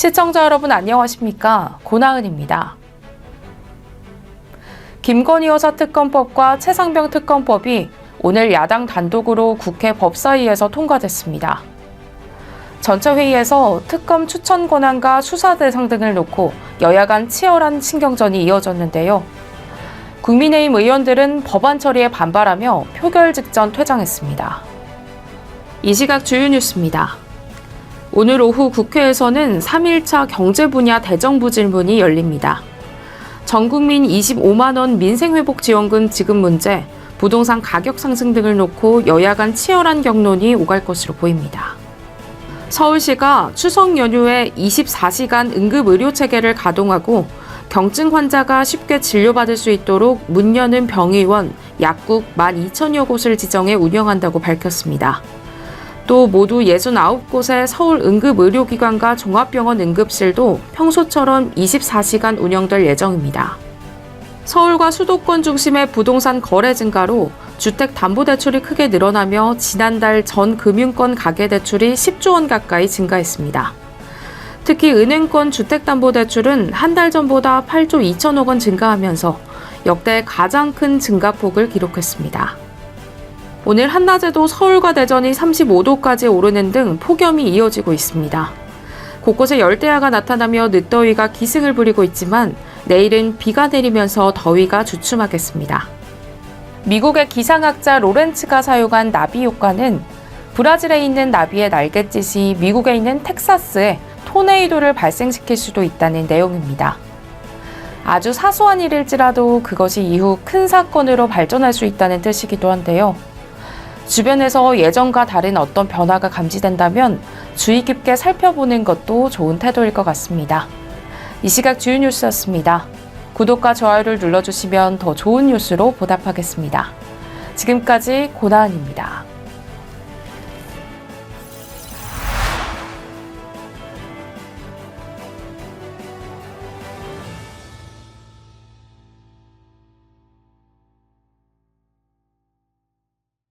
시청자 여러분 안녕하십니까? 고나은입니다. 김건희 여사 특검법과 최상병 특검법이 오늘 야당 단독으로 국회 법사위에서 통과됐습니다. 전체 회의에서 특검 추천 권한과 수사 대상 등을 놓고 여야 간 치열한 신경전이 이어졌는데요. 국민의힘 의원들은 법안 처리에 반발하며 표결 직전 퇴장했습니다. 이 시각 주요 뉴스입니다. 오늘 오후 국회에서는 3일차 경제 분야 대정부 질문이 열립니다. 전 국민 25만 원 민생회복 지원금 지급 문제, 부동산 가격 상승 등을 놓고 여야 간 치열한 격론이 오갈 것으로 보입니다. 서울시가 추석 연휴에 24시간 응급 의료 체계를 가동하고 경증 환자가 쉽게 진료받을 수 있도록 문 여는 병의원, 약국 12,000여 곳을 지정해 운영한다고 밝혔습니다. 또 모두 69곳의 서울 응급의료기관과 종합병원 응급실도 평소처럼 24시간 운영될 예정입니다. 서울과 수도권 중심의 부동산 거래 증가로 주택담보대출이 크게 늘어나며 지난달 전 금융권 가계대출이 10조 원 가까이 증가했습니다. 특히 은행권 주택담보대출은 한 달 전보다 8조 2천억 원 증가하면서 역대 가장 큰 증가폭을 기록했습니다. 오늘 한낮에도 서울과 대전이 35도까지 오르는 등 폭염이 이어지고 있습니다. 곳곳에 열대야가 나타나며 늦더위가 기승을 부리고 있지만 내일은 비가 내리면서 더위가 주춤하겠습니다. 미국의 기상학자 로렌츠가 사용한 나비 효과는 브라질에 있는 나비의 날갯짓이 미국에 있는 텍사스에 토네이도를 발생시킬 수도 있다는 내용입니다. 아주 사소한 일일지라도 그것이 이후 큰 사건으로 발전할 수 있다는 뜻이기도 한데요. 주변에서 예전과 다른 어떤 변화가 감지된다면 주의 깊게 살펴보는 것도 좋은 태도일 것 같습니다. 이 시각 주요 뉴스였습니다. 구독과 좋아요를 눌러주시면 더 좋은 뉴스로 보답하겠습니다. 지금까지 고나은입니다.